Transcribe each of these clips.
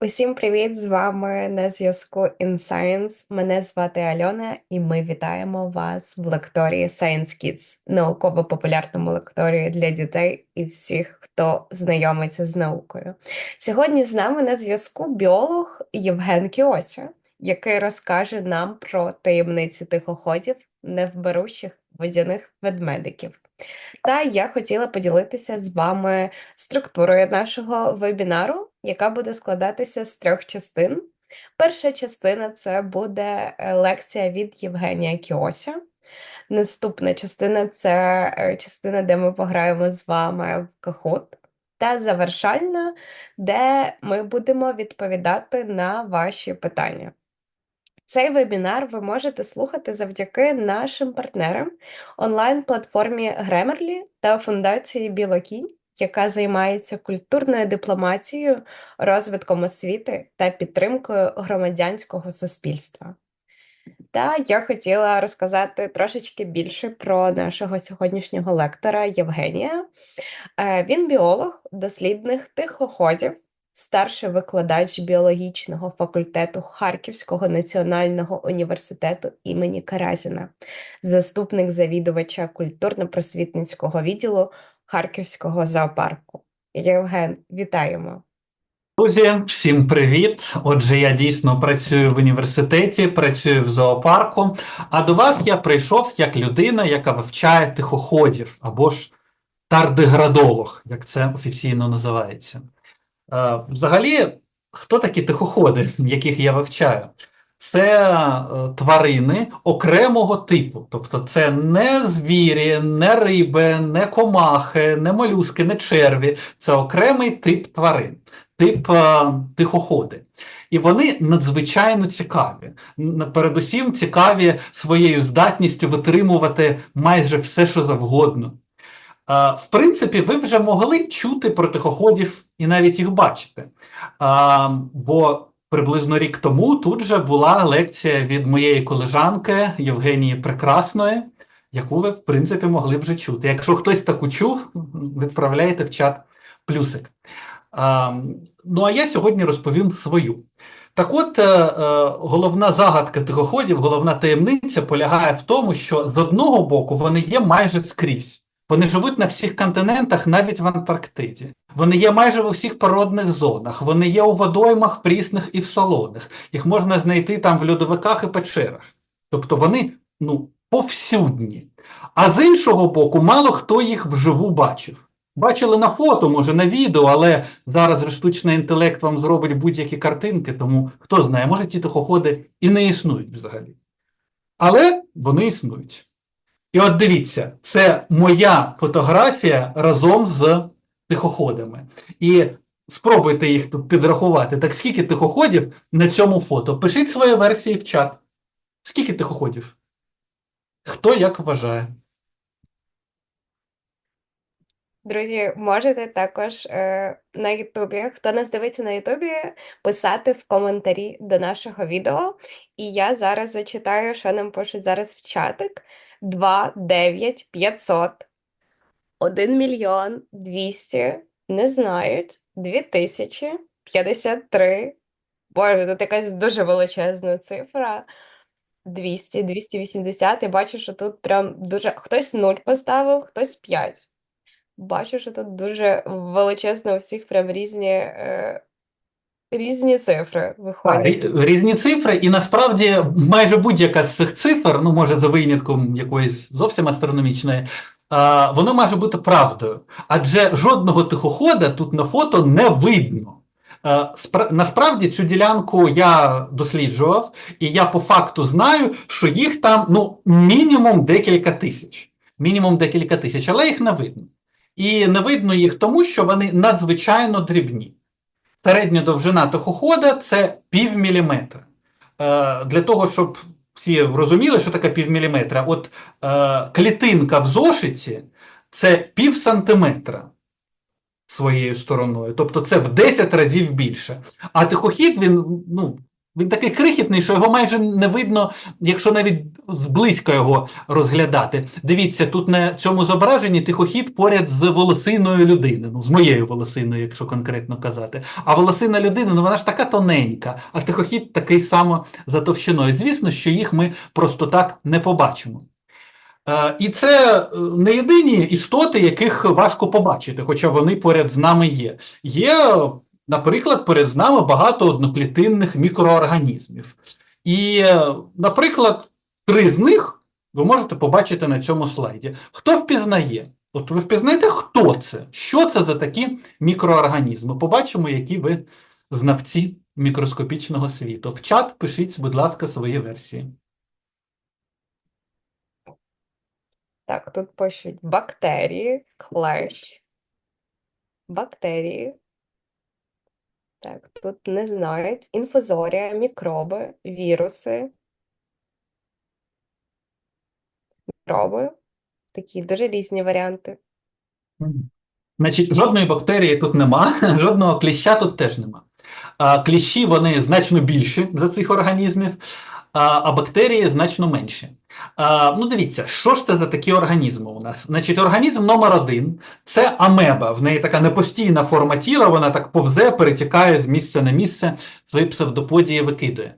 Усім привіт! З вами на зв'язку InScience. Мене звати Альона, і ми вітаємо вас в лекторії Science Kids, науково-популярному лекторії для дітей і всіх, хто знайомиться з наукою. Сьогодні з нами на зв'язку біолог Євген Кіося, який розкаже нам про таємниці тихоходів невберущих водяних ведмедиків. Та я хотіла поділитися з вами структурою нашого вебінару, яка буде складатися з трьох частин. Перша частина це буде е, лекція від Євгенія Кіося. Наступна частина це е, частина, де ми пограємо з вами в Kahoot. Та завершальна, де ми будемо відповідати на ваші питання. Цей вебінар ви можете слухати завдяки нашим партнерам, онлайн-платформі Grammarly та фундації Білокінь, яка займається культурною дипломатією, розвитком освіти та підтримкою громадянського суспільства. Та я хотіла розказати трошечки більше про нашого сьогоднішнього лектора Євгенія. Е, Він біолог, дослідних тихоходів, старший викладач біологічного факультету Харківського національного університету імені Каразіна, заступник завідувача культурно-просвітницького відділу Харківського зоопарку. Євген, вітаємо! Друзі, всім привіт! Отже, я дійсно працюю в університеті, працюю в зоопарку. А до вас я прийшов як людина, яка вивчає тихоходів або ж тардиградолог, як це офіційно називається. Е, Взагалі, хто такі тихоходи, яких я вивчаю? Це е, тварини окремого типу. Тобто це не звірі, не риби, не комахи, не молюски, не черві. Це окремий тип тварин, тип е, тихоходи. І вони надзвичайно цікаві. Передусім цікаві своєю здатністю витримувати майже все, що завгодно. В принципі, ви вже могли чути про тихоходів і навіть їх бачити. Бо приблизно рік тому тут же була лекція від моєї колежанки Євгенії Прекрасної, яку ви, в принципі, могли вже чути. Якщо хтось таку чув, відправляйте в чат плюсик. Ну, а я сьогодні розповім свою. Так от, е, е, головна загадка тихоходів, головна таємниця полягає в тому, що з одного боку вони є майже скрізь. Вони живуть на всіх континентах, навіть в Антарктиді. Вони є майже в усіх природних зонах. Вони є у водоймах прісних і в солоних. Їх можна знайти там в льодовиках і печерах. Тобто вони ну, повсюдні. А з іншого боку, мало хто їх вживу бачив. Бачили на фото, може на відео, але зараз штучний інтелект вам зробить будь-які картинки, тому хто знає, може ті тихоходи і не існують взагалі. Але вони існують. І от дивіться, це моя фотографія разом з тихоходами. І спробуйте їх тут підрахувати. Так скільки тихоходів на цьому фото? Пишіть свої версії в чат. Скільки тихоходів? Хто як вважає? Друзі, можете також е, на Ютубі, хто нас дивиться на Ютубі, писати в коментарі до нашого відео. І я зараз зачитаю, що нам пишуть зараз в чатик. 2, 9, 500, 1 мільйон 200, не знають, 2000, 53. Боже, тут якась дуже величезна цифра. 200, 280. Я бачу, що тут прям дуже. Хтось 0 поставив, хтось 5. Бачу, що тут дуже величезно у всіх прям різні, е, різні цифри виходять. рі- різні цифри, і насправді майже будь-яка з цих цифр, ну може за винятком якоїсь зовсім астрономічної, а, воно може бути правдою. Адже жодного тихохода тут на фото не видно. Спра- Насправді цю ділянку я досліджував, і я по факту знаю, що їх там ну, мінімум декілька тисяч. Мінімум декілька тисяч, але їх не видно. І не видно їх тому, що вони надзвичайно дрібні. Середня довжина тихохода це пів міліметра. Е, для того, щоб всі розуміли, що таке пів міліметра, от е, клітинка в зошиті це пів сантиметра своєю стороною. Тобто це в 10 разів більше. А тихохід він ну, Він такий крихітний, що його майже не видно, якщо навіть зблизька його розглядати. Дивіться, тут на цьому зображенні тихохід поряд з волосиною людини, ну з моєю волосиною, якщо конкретно казати. А волосина людини, ну вона ж така тоненька, а тихохід такий само за товщиною. Звісно, що їх ми просто так не побачимо. Е, І це е, не єдині істоти, яких важко побачити, хоча вони поряд з нами є. Є, наприклад, поряд з нами багато одноклітинних мікроорганізмів. І, е, наприклад, три з них ви можете побачити на цьому слайді. Хто впізнає? От ви впізнаєте, хто це? Що це за такі мікроорганізми? Побачимо, які ви знавці мікроскопічного світу. В чат пишіть, будь ласка, свої версії. Так, тут пишуть бактерії, клещ, бактерії. Так, тут не знають. Інфузорія, мікроби, віруси. Мікроби. Такі дуже різні варіанти. Значить, жодної бактерії тут нема, жодного кліща тут теж нема. А, кліщі вони значно більші за цих організмів, а, а бактерії значно менші. Ну, дивіться, що ж це за такі організми у нас? Значить, організм номер один це амеба. В неї така непостійна форма тіла, вона так повзе, перетікає з місця на місце, свої псевдоподії викидує.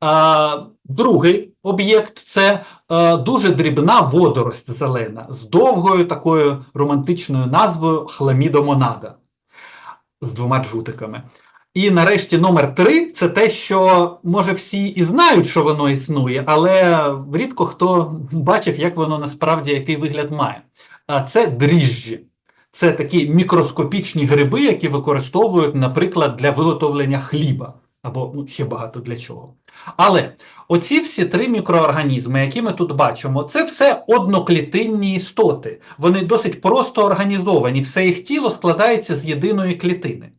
А, другий об'єкт це е, дуже дрібна водорость зелена з довгою такою романтичною назвою хламідомонада з двома джутиками. І нарешті номер три це те, що може всі і знають, що воно існує, але рідко хто бачив, як воно насправді який вигляд має. А це дріжджі. Це такі мікроскопічні гриби, які використовують, наприклад, для виготовлення хліба або ну, ще багато для чого. Але оці всі три мікроорганізми, які ми тут бачимо, це все одноклітинні істоти. Вони досить просто організовані, все їх тіло складається з єдиної клітини.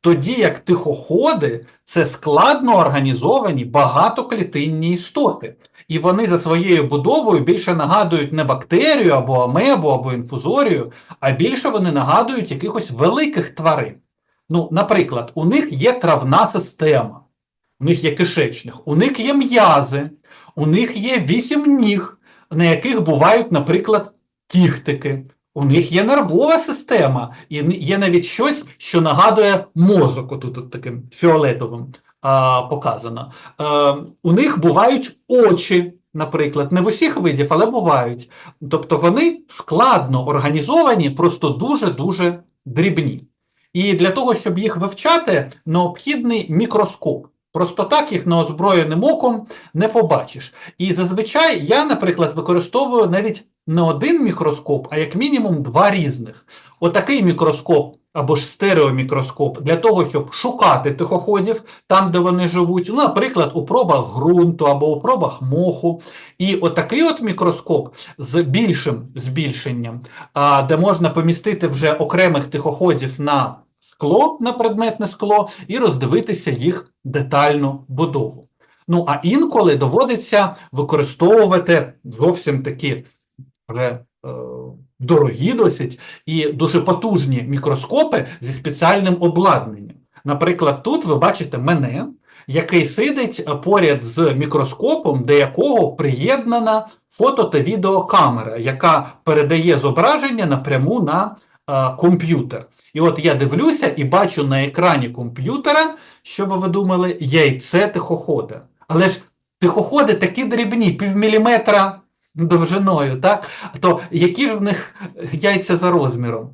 Тоді як тихоходи це складно організовані багатоклітинні істоти. І вони за своєю будовою більше нагадують не бактерію або амебу, або інфузорію, а більше вони нагадують якихось великих тварин. Ну, наприклад, у них є травна система, у них є кишечник, у них є м'язи, у них є вісім ніг, на яких бувають, наприклад, кіхтики. У них є нервова система, і є навіть щось, що нагадує мозок, отут от таким фіолетовим а, показано. А, у них бувають очі, наприклад, не в усіх видів, але бувають. Тобто вони складно організовані, просто дуже-дуже дрібні. І для того, щоб їх вивчати, необхідний мікроскоп. Просто так їх неозброєним оком не побачиш. І зазвичай я, наприклад, використовую навіть не один мікроскоп, а як мінімум два різних. Отакий мікроскоп або ж стереомікроскоп для того, щоб шукати тихоходів там, де вони живуть, ну, наприклад, у пробах ґрунту або у пробах моху. І отакий от мікроскоп з більшим збільшенням, де можна помістити вже окремих тихоходів на скло, на предметне скло, і роздивитися їх детальну будову. Ну, а інколи доводиться використовувати зовсім такі вже е, дорогі досить і дуже потужні мікроскопи зі спеціальним обладнанням. Наприклад, тут ви бачите мене, який сидить поряд з мікроскопом, до якого приєднана фото та відеокамера, яка передає зображення напряму на е, комп'ютер. І от я дивлюся і бачу на екрані комп'ютера, що би ви думали, яйце тихохода. Але ж тихоходи такі дрібні, півміліметра довжиною, так? То які ж в них яйця за розміром?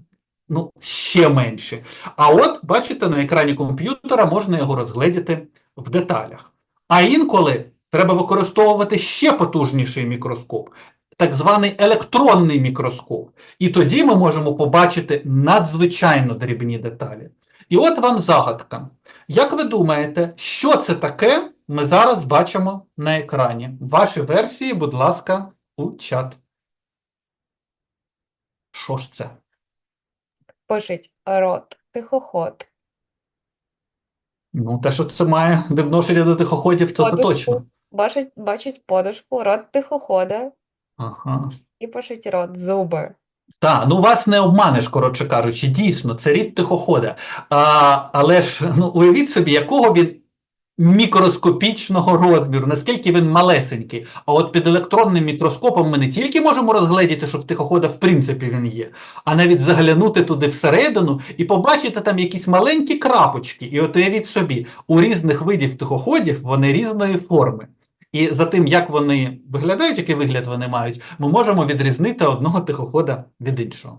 Ну, ще менші. А от, бачите, на екрані комп'ютера можна його розгледіти в деталях. А інколи треба використовувати ще потужніший мікроскоп, так званий електронний мікроскоп. І тоді ми можемо побачити надзвичайно дрібні деталі. І от вам загадка. Як ви думаєте, що це таке ми зараз бачимо на екрані? Ваші версії, будь ласка, у чат. Що ж це? Пишуть рот, тихоход. Ну, те, що це має відношення до тихоходів, то це Подушку. точно. Бачать, бачать подушку, рот тихохода Ага. і пишуть рот, зуби. Так, ну вас не обманеш, коротше кажучи, дійсно, це рід тихохода. А, але ж ну, уявіть собі, якого він мікроскопічного розміру, наскільки він малесенький. А от під електронним мікроскопом ми не тільки можемо розгледіти, що в тихохода в принципі він є, а навіть заглянути туди всередину і побачити там якісь маленькі крапочки. І от уявіть собі, у різних видів тихоходів вони різної форми. І за тим, як вони виглядають, який вигляд вони мають, ми можемо відрізнити одного тихохода від іншого.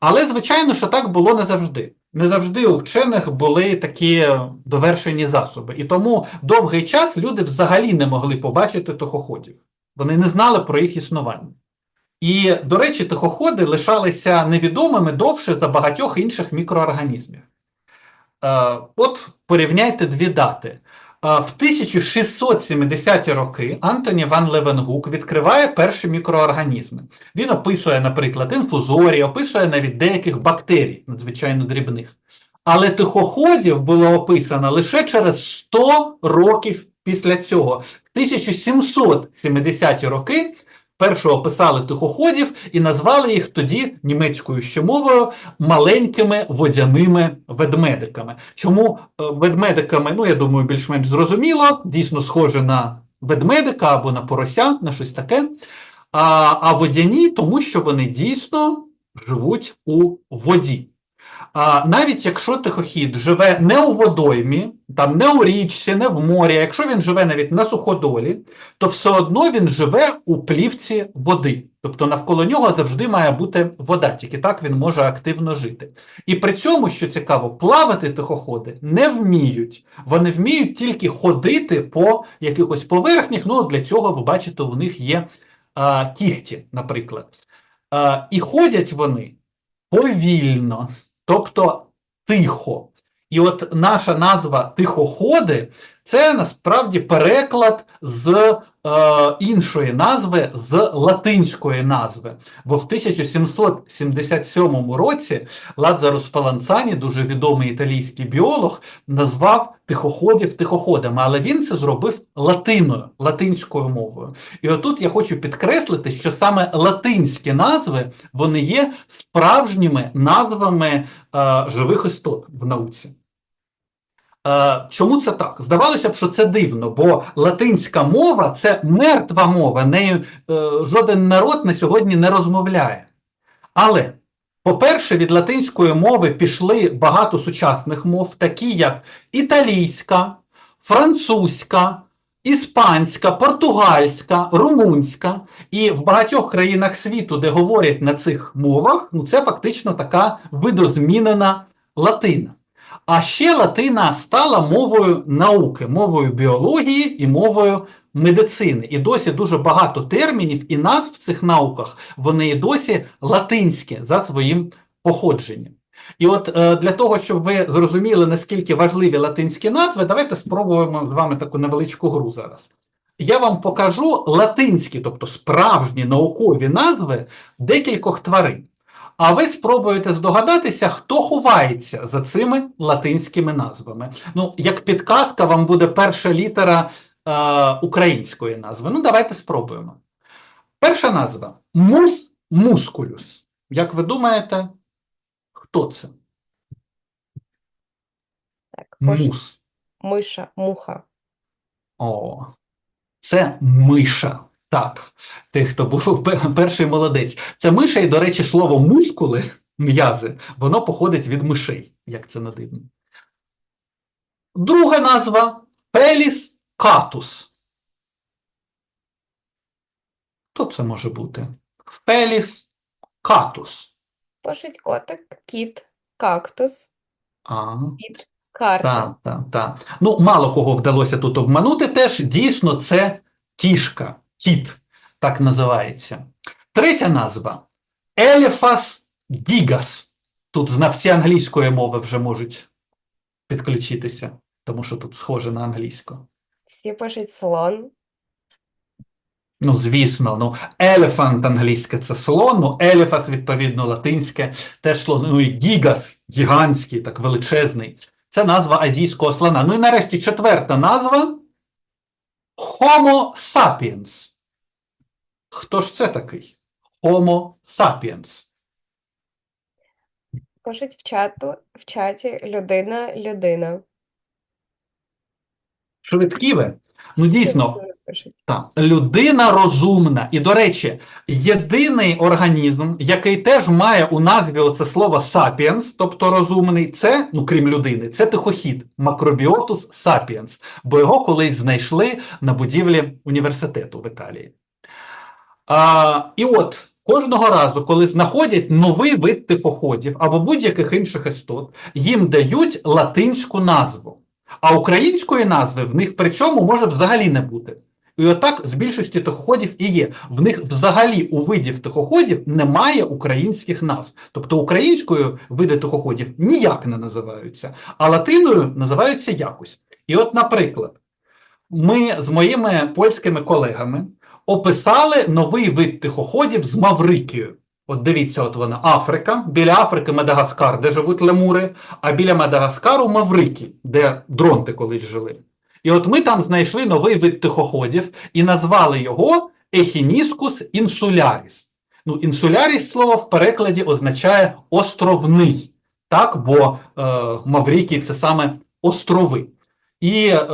Але, звичайно, що так було не завжди. Не завжди у вчених були такі довершені засоби. І тому довгий час люди взагалі не могли побачити тихоходів. Вони не знали про їх існування. І, до речі, тихоходи лишалися невідомими довше за багатьох інших мікроорганізмів. Е, От порівняйте дві дати. В 1670-ті роки Антоні Ван Левенгук відкриває перші мікроорганізми. Він описує, наприклад, інфузорії, описує навіть деяких бактерій, надзвичайно дрібних. Але тихоходів було описано лише через 100 років після цього. В 1770-ті роки перше описали тихоходів і назвали їх тоді німецькою ще мовою маленькими водяними ведмедиками. Чому е, ведмедиками, ну я думаю, більш-менш зрозуміло, дійсно схоже на ведмедика або на порося, на щось таке. А, а водяні, тому що вони дійсно живуть у воді. А, навіть якщо тихохід живе не у водоймі, там не у річці, не в морі, якщо він живе навіть на суходолі, то все одно він живе у плівці води. Тобто навколо нього завжди має бути вода, тільки так він може активно жити. І при цьому, що цікаво, плавати тихоходи не вміють. Вони вміють тільки ходити по якихось поверхнях. Ну, для цього, ви бачите, у них є а, кігті, наприклад. А, і ходять вони повільно, тобто тихо. І от наша назва тихоходи це насправді переклад з е, іншої назви, з латинської назви. Бо в 1777 році Ладзаро Спаланцані, дуже відомий італійський біолог, назвав тихоходів тихоходами, але він це зробив латиною, латинською мовою. І отут я хочу підкреслити, що саме латинські назви вони є справжніми назвами е, живих істот в науці. Е, Чому це так? Здавалося б, що це дивно, бо латинська мова це мертва мова, нею е, жоден народ на сьогодні не розмовляє. Але, по-перше, від латинської мови пішли багато сучасних мов, такі як італійська, французька, іспанська, португальська, румунська. І в багатьох країнах світу, де говорять на цих мовах, ну це фактично така видозмінена латина. А ще латина стала мовою науки, мовою біології і мовою медицини. І досі дуже багато термінів і назв в цих науках, вони і досі латинські за своїм походженням. І от е, для того, щоб ви зрозуміли, наскільки важливі латинські назви, давайте спробуємо з вами таку невеличку гру зараз. Я вам покажу латинські, тобто справжні наукові назви декількох тварин. А ви спробуєте здогадатися, хто ховається за цими латинськими назвами. Ну, як підказка, вам буде перша літера е, української назви. Ну, давайте спробуємо. Перша назва мус мускулюс. Як ви думаєте, хто це? Так, Мус. миша, муха. О, це миша. Так, ти, хто був перший молодець. Це миша, і, до речі, слово мускули, м'язи, воно походить від мишей, як це не дивно. Друга назва Пеліс катус. Хто це може бути? Пеліс катус. Пишуть котик, кіт, кактус, Ага. карта. Так, так, так. Ну, мало кого вдалося тут обманути теж. Дійсно, це кішка, кіт, так називається. Третя назва Елефас гігас. Тут знавці англійської мови вже можуть підключитися, тому що тут схоже на англійську. Всі пишуть слон. Ну, звісно, ну, елефант англійське це слон, ну, елефас, відповідно, латинське, теж слон. Ну і гігас, гігантський, так величезний. Це назва азійського слона. Ну і нарешті четверта назва Homo sapiens. Хто ж це такий? Homo sapiens. Пишуть в чату, в чаті людина, людина. швидкі ви. Ну, дійсно, так, людина розумна. І, до речі, єдиний організм, який теж має у назві оце слово sapiens, тобто розумний, це, ну крім людини, це тихохід, макробіотус sapiens, бо його колись знайшли на будівлі університету в Італії. А, і от кожного разу, коли знаходять новий вид тихоходів або будь-яких інших істот, їм дають латинську назву. А української назви в них при цьому може взагалі не бути. І отак з більшості тихоходів і є. В них взагалі у видів тихоходів немає українських назв. Тобто українською види тихоходів ніяк не називаються, а латиною називаються якось. І от, наприклад, ми з моїми польськими колегами описали новий вид тихоходів з Маврикією. От дивіться, от вона Африка. Біля Африки Мадагаскар, де живуть лемури, а біля Мадагаскару Маврики, де дронти колись жили. І от ми там знайшли новий вид тихоходів і назвали його Ехініскус інсуляріс. Ну, інсуляріс слово в перекладі означає островний, так, бо е, Маврикій це саме острови. І е,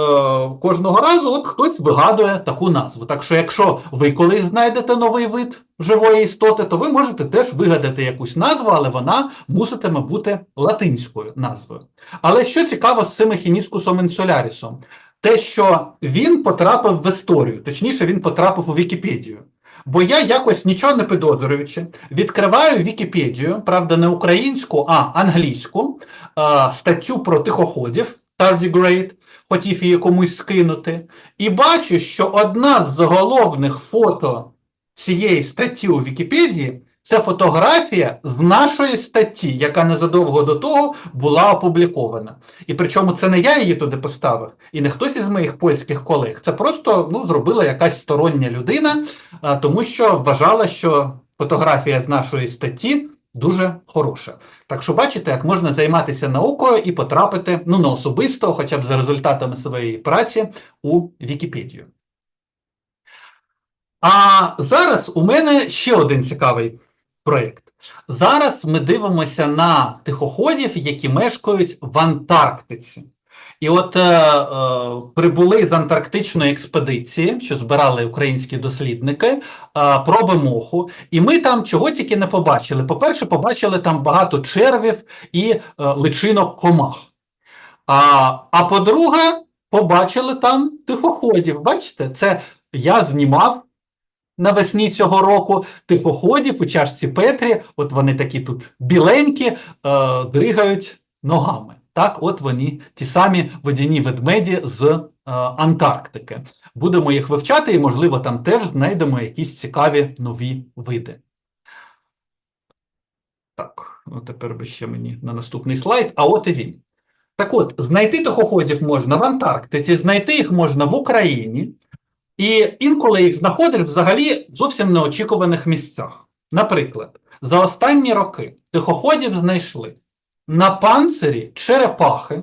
кожного разу от хтось вигадує таку назву. Так що, якщо ви колись знайдете новий вид живої істоти, то ви можете теж вигадати якусь назву, але вона муситиме бути латинською назвою. Але що цікаво з цим ехініскусом інсулярісом? Те, що він потрапив в історію, точніше, він потрапив у Вікіпедію. Бо я якось нічого не підозрюючи, відкриваю Вікіпедію, правда, не українську, а англійську е, статтю про тихоходів Tardigrade, хотів її комусь скинути, і бачу, що одна з заголовних фото цієї статті у Вікіпедії це фотографія з нашої статті, яка незадовго до того була опублікована. І причому це не я її туди поставив, і не хтось із моїх польських колег. Це просто ну, зробила якась стороння людина, тому що вважала, що фотографія з нашої статті дуже хороше. Так що бачите, як можна займатися наукою і потрапити ну, не особисто, хоча б за результатами своєї праці у Вікіпедію. А зараз у мене ще один цікавий проєкт. Зараз ми дивимося на тихоходів, які мешкають в Антарктиці. І от е, е, прибули з антарктичної експедиції, що збирали українські дослідники, е, проби моху, і ми там чого тільки не побачили. По-перше, побачили там багато червів і е, личинок комах. А, а по-друге, побачили там тихоходів. Бачите, це я знімав навесні цього року тихоходів у чашці Петрі, от вони такі тут біленькі, е, дригають ногами. Так, от вони, ті самі водяні ведмеді з е, Антарктики. Будемо їх вивчати, і, можливо, там теж знайдемо якісь цікаві нові види. Так, ну тепер би ще мені на наступний слайд. А от і він. Так от, знайти тихоходів можна в Антарктиці, знайти їх можна в Україні, і інколи їх знаходять взагалі в зовсім неочікуваних місцях. Наприклад, за останні роки тихоходів знайшли на панцирі черепахи.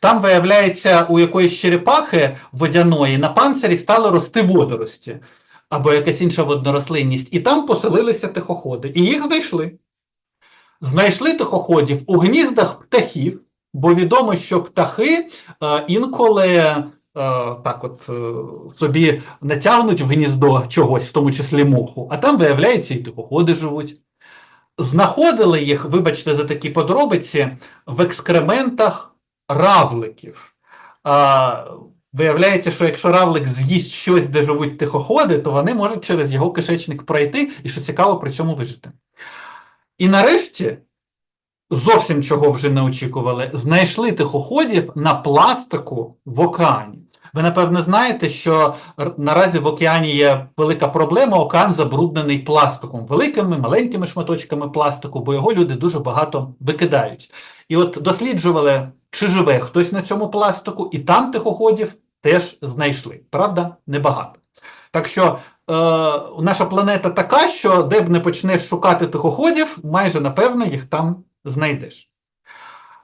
Там, виявляється, у якоїсь черепахи водяної на панцирі стали рости водорості або якась інша воднорослинність, і там поселилися тихоходи. І їх знайшли. Знайшли тихоходів у гніздах птахів, бо відомо, що птахи е, інколи е, так от е, собі натягнуть в гніздо чогось, в тому числі моху, а там, виявляється, і тихоходи живуть. Знаходили їх, вибачте, за такі подробиці, в екскрементах равликів. А, Виявляється, що якщо равлик з'їсть щось, де живуть тихоходи, то вони можуть через його кишечник пройти і, що цікаво, при цьому вижити. І нарешті, зовсім чого вже не очікували, знайшли тихоходів на пластику в океані. Ви, напевно, знаєте, що наразі в океані є велика проблема, океан забруднений пластиком, великими, маленькими шматочками пластику, бо його люди дуже багато викидають. І от досліджували, чи живе хтось на цьому пластику, і там тихоходів теж знайшли. Правда, небагато. Так що е, наша планета така, що де б не почнеш шукати тихоходів, майже напевно їх там знайдеш.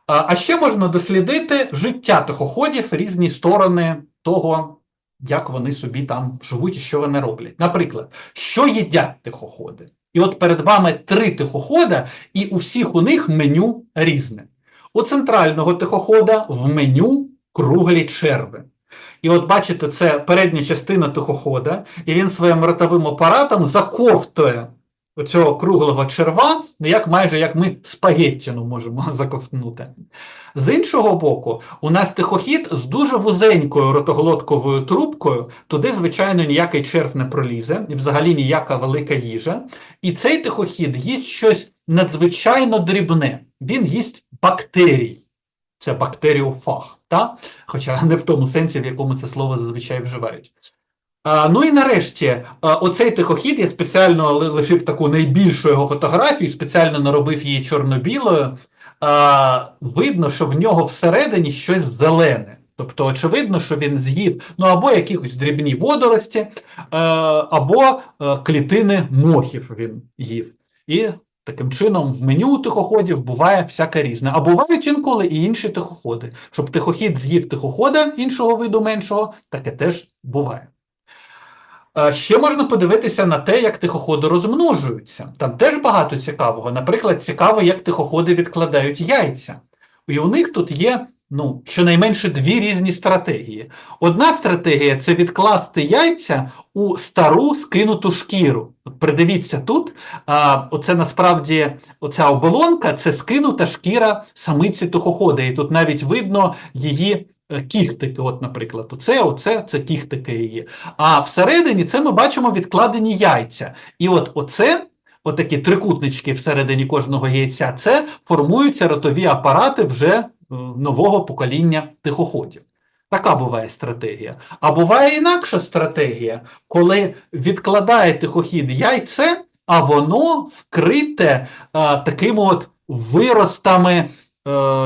А ще можна дослідити життя тихоходів, різні сторони того, як вони собі там живуть і що вони роблять. Наприклад, що їдять тихоходи? І от перед вами три тихохода, і у всіх у них меню різне. У центрального тихохода в меню круглі черви. І от бачите, це передня частина тихохода, і він своїм ротовим апаратом заковтує оцього круглого черва, ну як майже як ми спагеттіну можемо заковтнути. З іншого боку, у нас тихохід з дуже вузенькою ротоглотковою трубкою, туди, звичайно, ніякий черв не пролізе, і взагалі ніяка велика їжа. І цей тихохід їсть щось надзвичайно дрібне. Він їсть бактерій. Це бактеріофаг, та? хоча не в тому сенсі, в якому це слово зазвичай вживають. Ну і нарешті, оцей тихохід я спеціально лишив таку найбільшу його фотографію, спеціально наробив її чорно-білою. Видно, що в нього всередині щось зелене. Тобто, очевидно, що він з'їв ну, або якісь дрібні водорості, або клітини мохів він їв. І таким чином в меню тихоходів буває всяке різне. А бувають інколи і інші тихоходи. Щоб тихохід з'їв тихохода іншого виду меншого, таке теж буває. Е, Ще можна подивитися на те, як тихоходи розмножуються. Там теж багато цікавого. Наприклад, цікаво, як тихоходи відкладають яйця. І у них тут є ну, щонайменше дві різні стратегії. Одна стратегія це відкласти яйця у стару скинуту шкіру. От придивіться тут, а, оце насправді оця оболонка це скинута шкіра самиці тихохода. І тут навіть видно її кіхтики. От, наприклад, оце, оце це кіхтики її. А всередині це ми бачимо відкладені яйця. І от оце, отакі трикутнички всередині кожного яйця, це формуються ротові апарати вже е, нового покоління тихоходів. Така буває стратегія. А буває інакша стратегія, коли відкладає тихохід яйце, а воно вкрите е, такими от виростами е,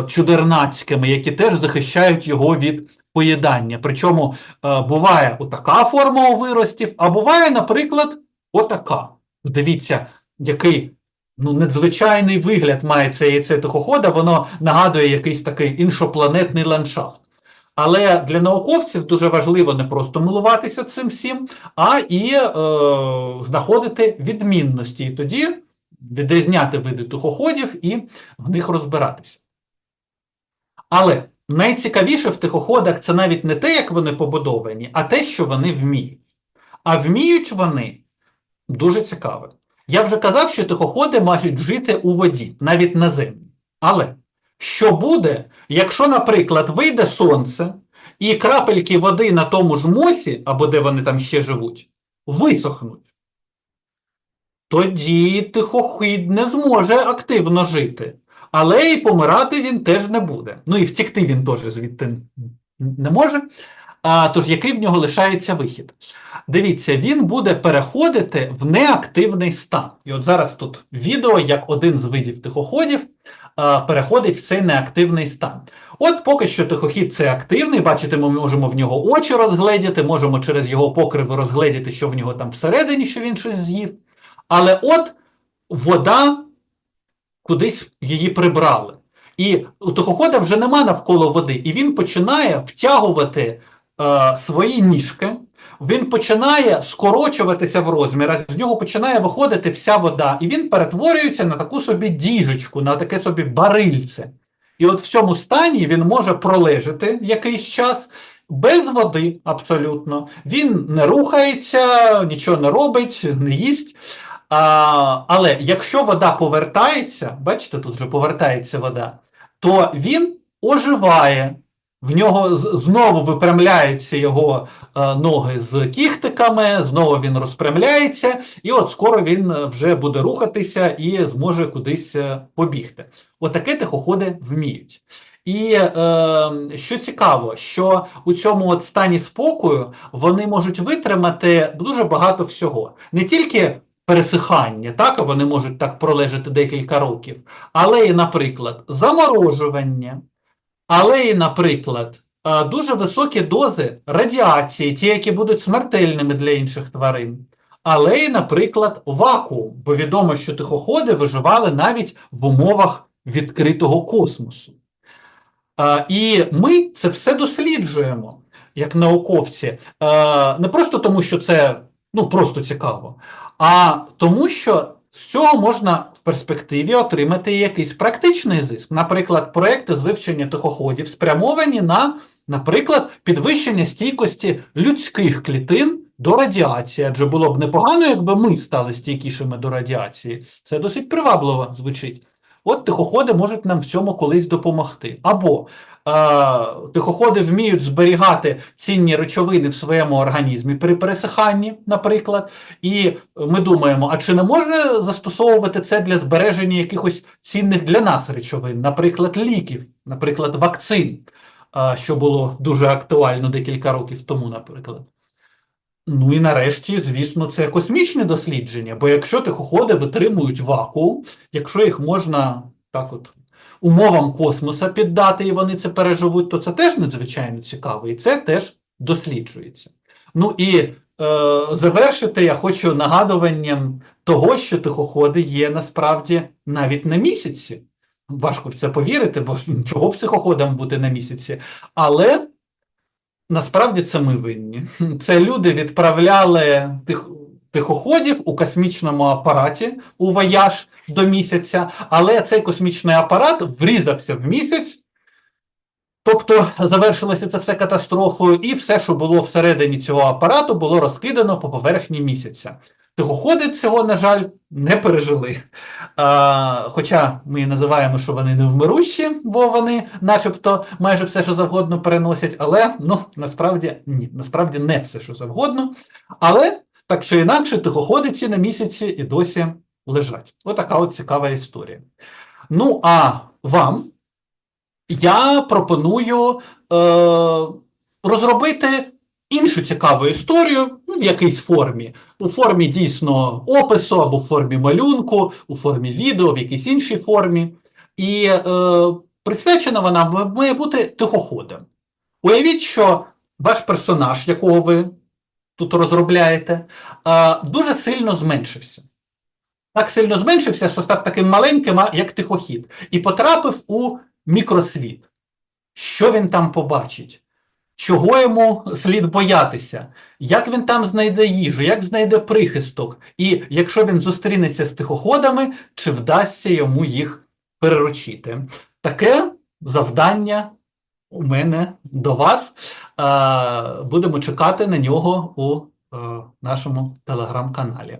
чудернацькими, які теж захищають його від поїдання. Причому е, буває отака форма у виростів, а буває, наприклад, отака. Дивіться, який ну, надзвичайний вигляд має це яйце тихохода, воно нагадує якийсь такий іншопланетний ландшафт. Але для науковців дуже важливо не просто милуватися цим всім, а і е, знаходити відмінності, і тоді відрізняти види тихоходів і в них розбиратися. Але найцікавіше в тихоходах це навіть не те, як вони побудовані, а те, що вони вміють. А вміють вони дуже цікаве. Я вже казав, що тихоходи можуть жити у воді, навіть на землі. Але що буде, якщо, наприклад, вийде сонце, і крапельки води на тому ж мосі, або де вони там ще живуть, висохнуть? Тоді тихохід не зможе активно жити. Але і помирати він теж не буде. Ну і втекти він теж звідти не може. А, тож який в нього лишається вихід? Дивіться, він буде переходити в неактивний стан. І от зараз тут відео, як один з видів тихоходів а, переходить в цей неактивний стан. От поки що тихохід це активний, бачите, ми можемо в нього очі розгледіти, можемо через його покриви розгледіти, що в нього там всередині, що він щось з'їв. Але от вода кудись її прибрали. І у тихохода вже нема навколо води, і він починає втягувати е, свої ніжки, він починає скорочуватися в розмірах, з нього починає виходити вся вода, і він перетворюється на таку собі діжечку, на таке собі барильце. І от в цьому стані він може пролежати якийсь час без води абсолютно. Він не рухається, нічого не робить, не їсть. А, але якщо вода повертається, бачите, тут вже повертається вода, то він оживає. В нього знову випрямляються його е, ноги з кіхтиками, знову він розпрямляється, і от скоро він е, вже буде рухатися і зможе кудись е, побігти. Отаке тихоходи вміють. І е, що цікаво, що у цьому от стані спокою вони можуть витримати дуже багато всього. Не тільки пересихання, так, вони можуть так пролежати декілька років, але і, наприклад, заморожування, але і, наприклад, е, дуже високі дози радіації, ті, які будуть смертельними для інших тварин. Але і, наприклад, вакуум, бо відомо, що тихоходи виживали навіть в умовах відкритого космосу. Е, І ми це все досліджуємо як науковці, Е, не просто тому, що це ну, просто цікаво, а тому, що з цього можна в перспективі отримати якийсь практичний зиск. Наприклад, проекти з вивчення тихоходів спрямовані на Наприклад, підвищення стійкості людських клітин до радіації, адже було б непогано, якби ми стали стійкішими до радіації. Це досить привабливо звучить. От тихоходи можуть нам в цьому колись допомогти. Або е, тихоходи вміють зберігати цінні речовини в своєму організмі при пересиханні, наприклад. І ми думаємо, а чи не можна застосовувати це для збереження якихось цінних для нас речовин, наприклад, ліків, наприклад, вакцин, е, що було дуже актуально декілька років тому, наприклад. Ну і нарешті, звісно, це космічне дослідження, бо якщо тихоходи витримують вакуум, якщо їх можна так от умовам космоса піддати, і вони це переживуть, то це теж надзвичайно цікаво, і це теж досліджується. Ну і е, завершити я хочу нагадуванням того, що тихоходи є насправді навіть на місяці. Важко в це повірити, бо чого б тихоходам бути на місяці, але. Насправді це ми винні. Це люди відправляли тих, тихоходів у космічному апараті у вояж до місяця, але цей космічний апарат врізався в місяць, тобто завершилося це все катастрофою, і все, що було всередині цього апарату, було розкидано по поверхні місяця. Тихоходи цього, на жаль, не пережили. А, Хоча ми називаємо, що вони невмирущі, бо вони начебто майже все, що завгодно переносять, але ну, насправді ні, насправді не все, що завгодно. Але так чи інакше, тихоходи ці на місяці і досі лежать. Отака от цікава історія. Ну, а вам я пропоную е, розробити іншу цікаву історію ну, в якійсь формі. У формі дійсно опису, або в формі малюнку, у формі відео, в якійсь іншій формі. І е, присвячена вона має бути тихоходом. Уявіть, що ваш персонаж, якого ви тут розробляєте, е, дуже сильно зменшився. Так сильно зменшився, що став таким маленьким, як тихохід, і потрапив у мікросвіт. Що він там побачить? Чого йому слід боятися, як він там знайде їжу, як знайде прихисток, і якщо він зустрінеться з тихоходами, чи вдасться йому їх переручити? Таке завдання у мене до вас. Будемо чекати на нього у нашому телеграм-каналі.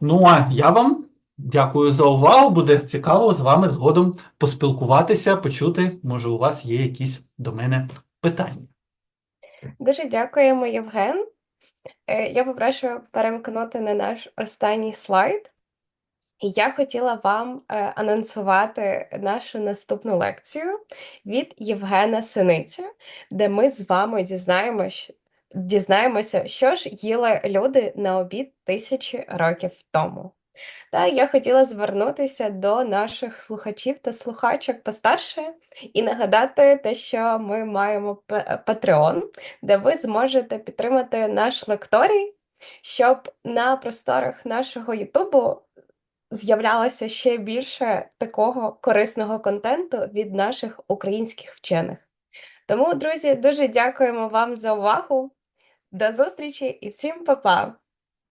Ну а я вам дякую за увагу. Буде цікаво з вами згодом поспілкуватися, почути, може, у вас є якісь до мене питання. Дуже дякуємо, Євген. Е, Я попрошу перемкнути на наш останній слайд. Я хотіла вам е, анонсувати нашу наступну лекцію від Євгена Синиці, де ми з вами дізнаємось, дізнаємося, що ж їли люди на обід тисячі років тому. Та я хотіла звернутися до наших слухачів та слухачок постарше і нагадати те, що ми маємо Patreon, де ви зможете підтримати наш лекторій, щоб на просторах нашого Ютубу з'являлося ще більше такого корисного контенту від наших українських вчених. Тому, друзі, дуже дякуємо вам за увагу. До зустрічі і всім па-па!